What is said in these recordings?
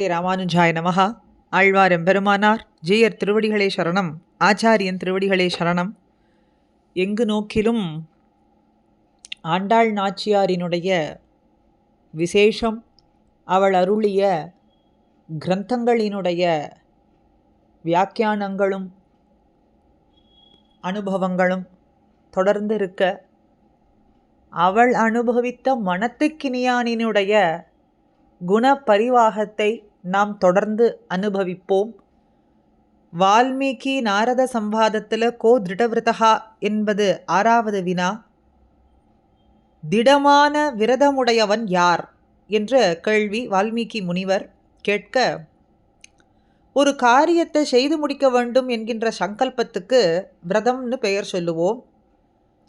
ஸ்ரீ ராமானுஜாய நமகா ஆழ்வார் எம்பெருமானார் ஜீயர் திருவடிகளே சரணம் ஆச்சாரியன் திருவடிகளே சரணம். எங்கு நோக்கிலும் ஆண்டாள் நாச்சியாரினுடைய விசேஷம் அவள் அருளிய கிரந்தங்களினுடைய வியாக்கியானங்களும் அனுபவங்களும் தொடர்ந்து இருக்க அவள் அனுபவித்த மனத்துக்கினியானினுடைய குணப்பரிவாகத்தை நாம் தொடர்ந்து அனுபவிப்போம். வால்மீகி நாரத சம்வாதத்தில் கோ திருடவிரதா என்பது ஆறாவது வினா. திடமான விரதமுடையவன் யார்? என்ற கேள்வி வால்மீகி முனிவர் கேட்க ஒரு காரியத்தை செய்து முடிக்க வேண்டும் என்கின்ற சங்கல்பத்துக்கு விரதம்னு பெயர் சொல்லுவோம்.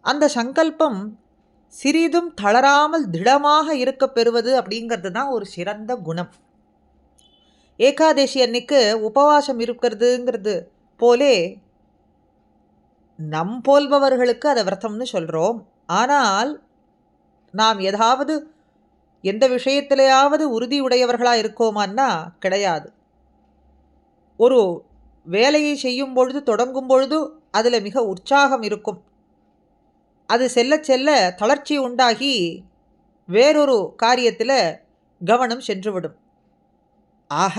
அந்த சங்கல்பம் சிறிதும் தளராமல் திடமாக இருக்க பெறுவது அப்படிங்கிறது தான் ஒரு சிறந்த குணம். ஏகாதேசி அன்னைக்கு உபவாசம் இருக்கிறதுங்கிறது போலே நம் போல்பவர்களுக்கு அதை விரதம்னு சொல்கிறோம் ஆனால் நாம் ஏதாவது எந்த விஷயத்திலேயாவது உறுதி உடையவர்களாக இருக்கோமான்னா கிடையாது. ஒரு வேலையை செய்யும் பொழுது தொடங்கும் பொழுது அதில் மிக உற்சாகம் இருக்கும். அது செல்ல செல்ல தளர்ச்சி உண்டாகி வேறொரு காரியத்தில் கவனம் சென்றுவிடும். ஆக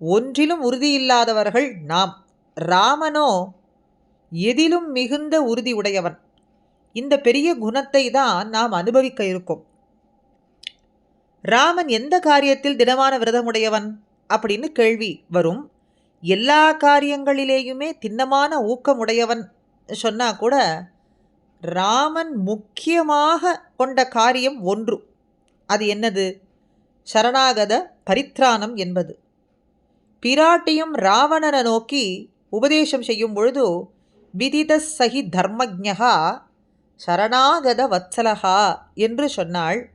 ஒன்றிலும் உறுதியில்லாதவர்கள் நாம். ராமனோ எதிலும் மிகுந்த உறுதி உடையவன். இந்த பெரிய குணத்தை தான் நாம் அனுபவிக்க இருக்கோம். ராமன் எந்த காரியத்தில் திடமான விரதமுடையவன்? அப்படின்னு கேள்வி வரும். எல்லா காரியங்களிலேயுமே திண்ணமான ஊக்கமுடையவன் சொன்னால் கூட ராமன் முக்கியமாக கொண்ட காரியம் ஒன்று. அது என்னது? சரணாகத பரித்ராணம் என்பது. பிராட்டியும் ராவணனை நோக்கி உபதேசம் செய்யும் பொழுது விதித சகி தர்மஜா சரணாகத வத்சலகா என்று சொன்னாள்.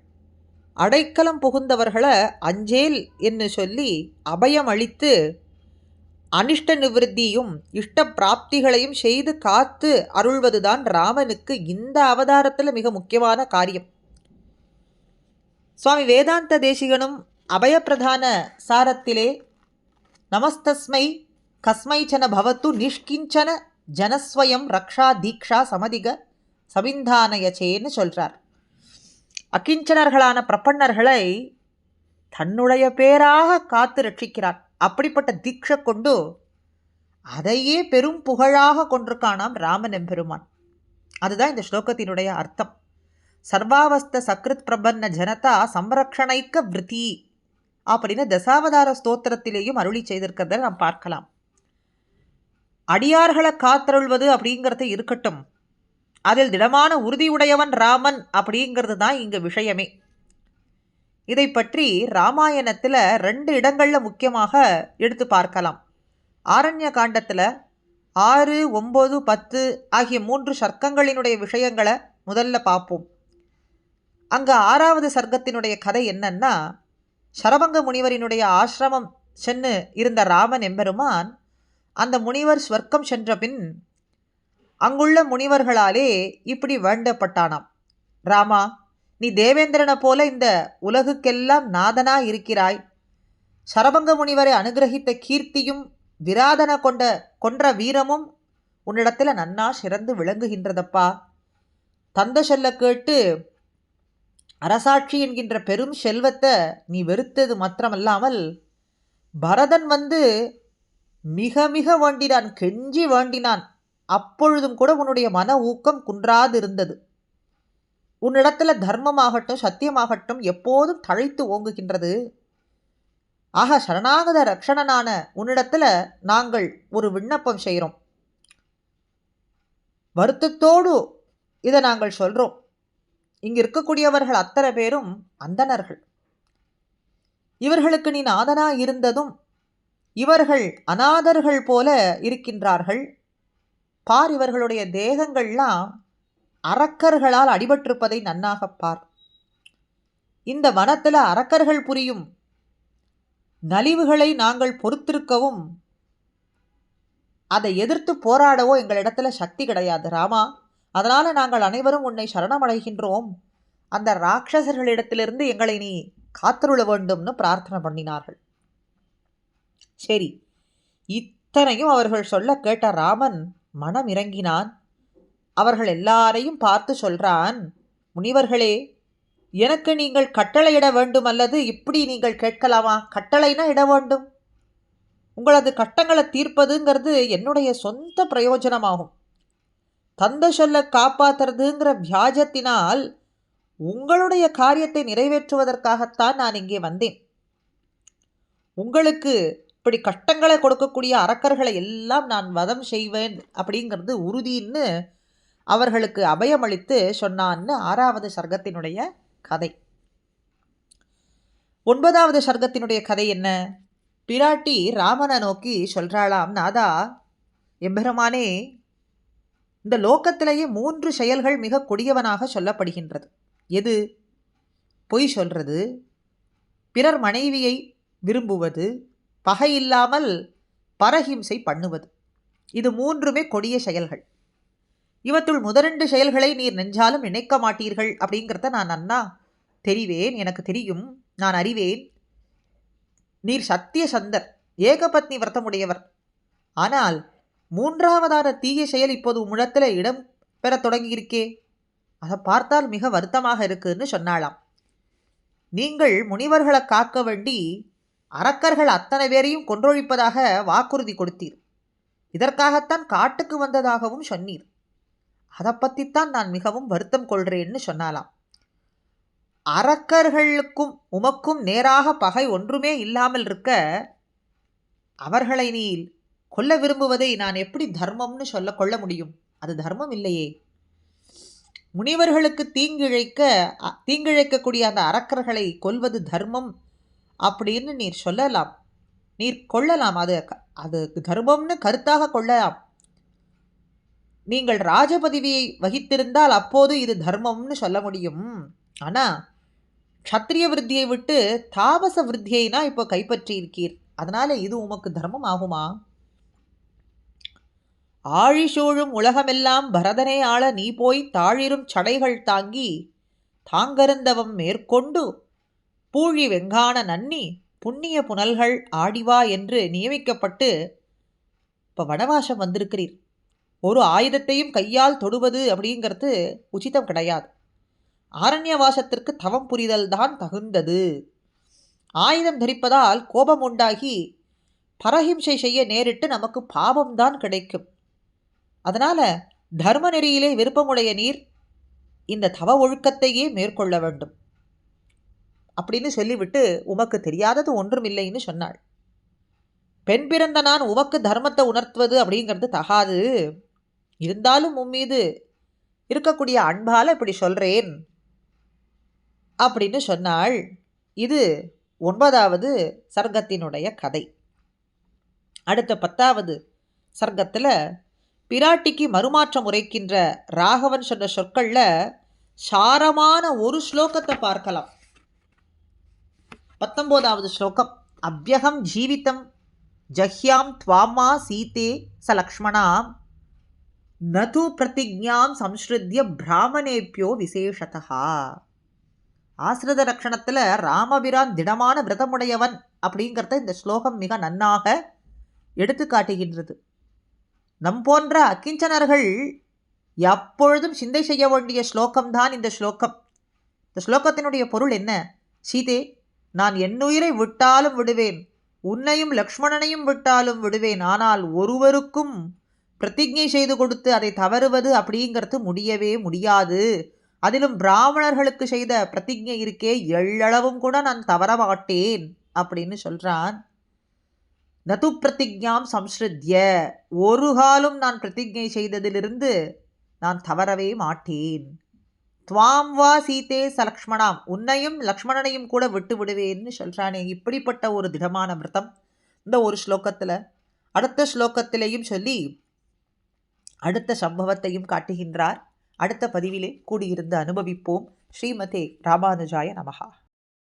அடைக்கலம் புகுந்தவர்களை அஞ்சேல் என்று சொல்லி அபயம் அளித்து அனிஷ்ட நிவர்த்தியும் இஷ்ட பிராப்திகளையும் செய்து காத்து அருள்வதுதான் ராமனுக்கு இந்த அவதாரத்தில் மிக முக்கியமான காரியம். சுவாமி வேதாந்த தேசிகனும் அபயப்பிரதான சாரத்திலே நமஸ்தஸ்மை கஸ்மைச்சன பவத்து நிஷ்கிஞ்சன ஜனஸ்வயம் ரக்ஷா தீக்ஷா சமதிக சமிந்தானயச்சேன்னு சொல்கிறார் அகிஞ்சனர்களான பிரபன்னர்களை தன்னுடைய பேராக காத்து ரட்சிக்கிறான் அப்படிப்பட்ட தீட்சை கொண்டு அதையே பெரும் புகழாக கொண்டிருக்கானாம் ராமன் எம்பெருமான் அதுதான் இந்த ஸ்லோகத்தினுடைய அர்த்தம். சர்வாவஸ்த சக்ருத் பிரபன்ன ஜனதா சம்ரக்ஷணைக்க விருத்தி அப்படின்னு தசாவதார ஸ்தோத்திரத்திலேயும் அருளி செய்திருக்கிறத நாம் பார்க்கலாம். அடியார்களை காத்தருள்வது அப்படிங்கிறது இருக்கட்டும். அதில் திடமான உறுதியுடையவன் ராமன் அப்படிங்கிறது தான் இங்கே விஷயமே. இதை பற்றி ராமாயணத்தில் ரெண்டு இடங்களில் முக்கியமாக எடுத்து பார்க்கலாம். ஆரண்ய காண்டத்தில் ஆறு ஒம்பது பத்து ஆகிய மூன்று சர்க்கங்களினுடைய விஷயங்களை முதல்ல பார்ப்போம். அங்கே ஆறாவது சர்க்கத்தினுடைய கதை என்னன்னா சரபங்க முனிவரினுடைய ஆசிரமம் சென்று இருந்த ராமன் எம்பெருமான் அந்த முனிவர் ஸ்வர்க்கம் சென்ற பின் அங்குள்ள முனிவர்களாலே இப்படி வேண்டப்பட்டானாம். ராமா நீ தேவேந்திரனை போல இந்த உலகுக்கெல்லாம் நாதனா இருக்கிறாய். சரபங்க முனிவரை அனுகிரகித்த கீர்த்தியும் விராதன கொண்ட கொன்ற வீரமும் உன்னிடத்தில் நன்னா சிறந்து விளங்குகின்றதப்பா. தந்த சொல்ல கேட்டு அரசாட்சி என்கின்ற பெரும் செல்வத்தை நீ வெறுத்தது மாத்திரமல்லாமல் பரதன் வந்து மிக மிக வேண்டினான் கெஞ்சி வேண்டினான். அப்பொழுதும் கூட உன்னுடைய மன ஊக்கம் குன்றாது இருந்தது உன்னிடத்தில் தர்மமாகட்டும் சத்தியமாகட்டும் எப்போதும் தழைத்து ஓங்குகின்றது. ஆக சரணாகத ரக்ஷணனான உன்னிடத்தில் நாங்கள் ஒரு விண்ணப்பம் செய்கிறோம். வருத்தத்தோடு இதை நாங்கள் சொல்கிறோம் இங்கே இருக்கக்கூடியவர்கள் அத்தனை பேரும் அந்தணர்கள். இவர்களுக்கு நீ நாதனாக இருந்ததும் இவர்கள் அநாதர்கள் போல இருக்கின்றார்கள். பார் இவர்களுடைய தேகங்கள்லாம் அரக்கர்களால் அடிபட்டிருப்பதை நன்னாகப் பார். இந்த வனத்தில் அரக்கர்கள் புரியும். நலிவுகளை நாங்கள் பொறுத்திருக்கவும் அதை எதிர்த்து போராடவோ எங்களிடத்துல சக்தி கிடையாது ராமா. அதனால் நாங்கள் அனைவரும் உன்னை சரணமடைகின்றோம். அந்த ராட்சசர்களிடத்திலிருந்து எங்களை நீ காத்தருள வேண்டும்னு பிரார்த்தனை பண்ணினார்கள். சரி இத்தனையும் அவர்கள் சொல்ல கேட்ட ராமன் மனம் இறங்கினான் அவர்கள் எல்லாரையும் பார்த்து சொல்றான் முனிவர்களே எனக்கு நீங்கள் கட்டளையிட வேண்டும் அல்லது இப்படி நீங்கள் கேட்கலாமா? கட்டளைனா இட வேண்டும். உங்களது கட்டங்களை தீர்ப்பதுங்கிறது என்னுடைய சொந்த பிரயோஜனமாகும். தந்த சொல்ல காப்பாத்துறதுங்கிற வியாஜத்தினால் உங்களுடைய காரியத்தை நிறைவேற்றுவதற்காகத்தான் நான் இங்கே வந்தேன். உங்களுக்கு இப்படி கஷ்டங்களை கொடுக்கக்கூடிய அரக்கர்களை எல்லாம் நான் வதம் செய்வேன் அப்படிங்கிறது உறுதின்னு அவர்களுக்கு அபயமளித்து சொன்னான்னு ஆறாவது சர்க்கத்தினுடைய கதை. ஒன்பதாவது சர்க்கத்தினுடைய கதை என்ன? பிராட்டி ராமனை நோக்கி சொல்கிறாளாம் நாதா எம்பெருமானே இந்த லோக்கத்திலேயே மூன்று செயல்கள் மிக கொடியவனாக சொல்லப்படுகின்றது. எது? பொய் சொல்றது பிறர் மனைவியை விரும்புவது பகை இல்லாமல் பரஹிம்சை பண்ணுவது. இது மூன்றுமே கொடிய செயல்கள். இவற்றுள் முதரெண்டு செயல்களை நீர் நெஞ்சாலும் நினைக்க மாட்டீர்கள் அப்படிங்கிறத நான் அண்ணா தெரிவேன் எனக்கு தெரியும். நான் அறிவேன். நீர் சத்திய சந்தர் ஏகபத்னி விரதமுடையவர். ஆனால் மூன்றாவதான தீய செயல் இப்போது உம்மிடத்தில் இடம் பெறத் தொடங்கியிருக்கே. அதை பார்த்தால் மிக வருத்தமாக இருக்குன்னு சொன்னாளாம். நீங்கள் முனிவர்களை காக்க வேண்டி அரக்கர்கள் அத்தனை பேரையும் கொன்றொழிப்பதாக வாக்குறுதி கொடுத்தீர். இதற்காகத்தான் காட்டுக்கு வந்ததாகவும் சொன்னீர். அதை பற்றித்தான் நான் மிகவும் வருத்தம் கொள்கிறேன்னு சொன்னாலாம் அரக்கர்களுக்கும் உமக்கும் நேராக பகை ஒன்றுமே இல்லாமல் இருக்க அவர்களை நீ கொல்ல விரும்புவதை நான் எப்படி தர்மம்னு சொல்ல கொள்ள முடியும்? அது தர்மம் இல்லையே. முனிவர்களுக்கு தீங்கிழைக்க தீங்கிழைக்கக்கூடிய அந்த அரக்கர்களை கொல்வது தர்மம் அப்படின்னு நீர் சொல்லலாம். நீர் கொள்ளலாம். அது அது தர்மம்னு கருத்தாக கொள்ளலாம். நீங்கள் ராஜபதவியை வகித்திருந்தால் அப்போது இது தர்மம்னு சொல்ல முடியும். ஆனால் க்ஷத்ரிய விருத்தியை விட்டு தாபச விருத்தியைனா இப்போ கைப்பற்றி இருக்கீர் அதனால இது உமக்கு தர்மம் ஆகுமா? ஆழிசூழும் உலகமெல்லாம் பரதனே ஆள நீ போய் தாழிரும் சடைகள் தாங்கி தாங்கருந்தவம் மேற்கொண்டு பூழி வெங்கான நன்னி புண்ணிய புனல்கள் ஆடிவா என்று நியமிக்கப்பட்டு இப்போ வனவாசம் வந்திருக்கிறீர். ஒரு ஆயுதத்தையும் கையால் தொடுவது அப்படிங்கிறது உச்சிதம் கிடையாது. ஆரண்யவாசத்திற்கு தவம் புரிதல் தான் தகுந்தது. ஆயுதம் தரிப்பதால் கோபம் உண்டாகி பரஹிம்சை செய்ய நேரிட்டு நமக்கு பாவம்தான் கிடைக்கும். அதனால் தர்ம நெறியிலே விருப்பமுடைய நீர் இந்த தவ ஒழுக்கத்தையே மேற்கொள்ள வேண்டும். அப்படின்னு சொல்லிவிட்டு உமக்கு தெரியாதது ஒன்றும் இல்லைன்னு சொன்னாள். பெண் பிறந்த நான் உமக்கு தர்மத்தை உணர்த்துவது அப்படிங்கிறது தகாது. இருந்தாலும் உம்மீது இருக்கக்கூடிய அன்பால் இப்படி சொல்கிறேன் அப்படின்னு சொன்னாள் இது ஒன்பதாவது சர்க்கத்தினுடைய கதை. அடுத்த பத்தாவது சர்க்கத்தில் பிராட்டிக்கு மறுமாற்றம் உரைக்கின்ற ராகவன் சொன்ன சொற்களில் சாரமான ஒரு ஸ்லோகத்தை பார்க்கலாம். பத்தொம்போதாவது ஸ்லோகம் அவ்யகம் ஜீவிதம் ஜஹ்யாம் துவாமா சீதே ச லக்ஷ்மணாம் நது பிரதிஜாம் சம்ஸ்ருத்திய பிராமணேப்பியோ விசேஷதா ஆசிரித ரக்ஷணத்தில் ராமபிரான் திடமான விரதமுடையவன் அப்படிங்கிறத இந்த ஸ்லோகம் மிக நன்னாக எடுத்து காட்டுகின்றது நம் போன்ற அக்கிஞ்சனர்கள் எப்பொழுதும் சிந்தை செய்ய வேண்டிய ஸ்லோகம்தான் இந்த ஸ்லோகம். இந்த ஸ்லோகத்தினுடைய பொருள் என்ன? சீதே நான் என்னுயிரை விட்டாலும் விடுவேன் உன்னையும் லக்ஷ்மணனையும் விட்டாலும் விடுவேன் ஆனால் ஒருவருக்கும் பிரதிஜை செய்து கொடுத்து அதை தவறுவது அப்படிங்கிறது முடியவே முடியாது. அதிலும் பிராமணர்களுக்கு செய்த பிரதிஜை இருக்கே எள்ளளவும் கூட நான் தவற மாட்டேன் அப்படின்னு சொல்கிறான் நது பிரதிஜாம் சம்ஸ்ருத்ய. ஒரு காலம் நான் பிரதிஜை செய்ததிலிருந்து நான் தவறவே மாட்டேன். துவாம் வா சீதே சலக்ஷ்மணாம். உன்னையும் லக்ஷ்மணனையும் கூட விட்டு விடுவேன்னு சொல்கிறானே இப்படிப்பட்ட ஒரு திடமான விரதம் இந்த ஒரு ஸ்லோகத்தில். அடுத்த ஸ்லோகத்திலையும் சொல்லி அடுத்த சம்பவத்தையும் காட்டுகின்றார். அடுத்த பதிவிலே கூடியிருந்து அனுபவிப்போம். ஸ்ரீமதே ராமானுஜாய நமகா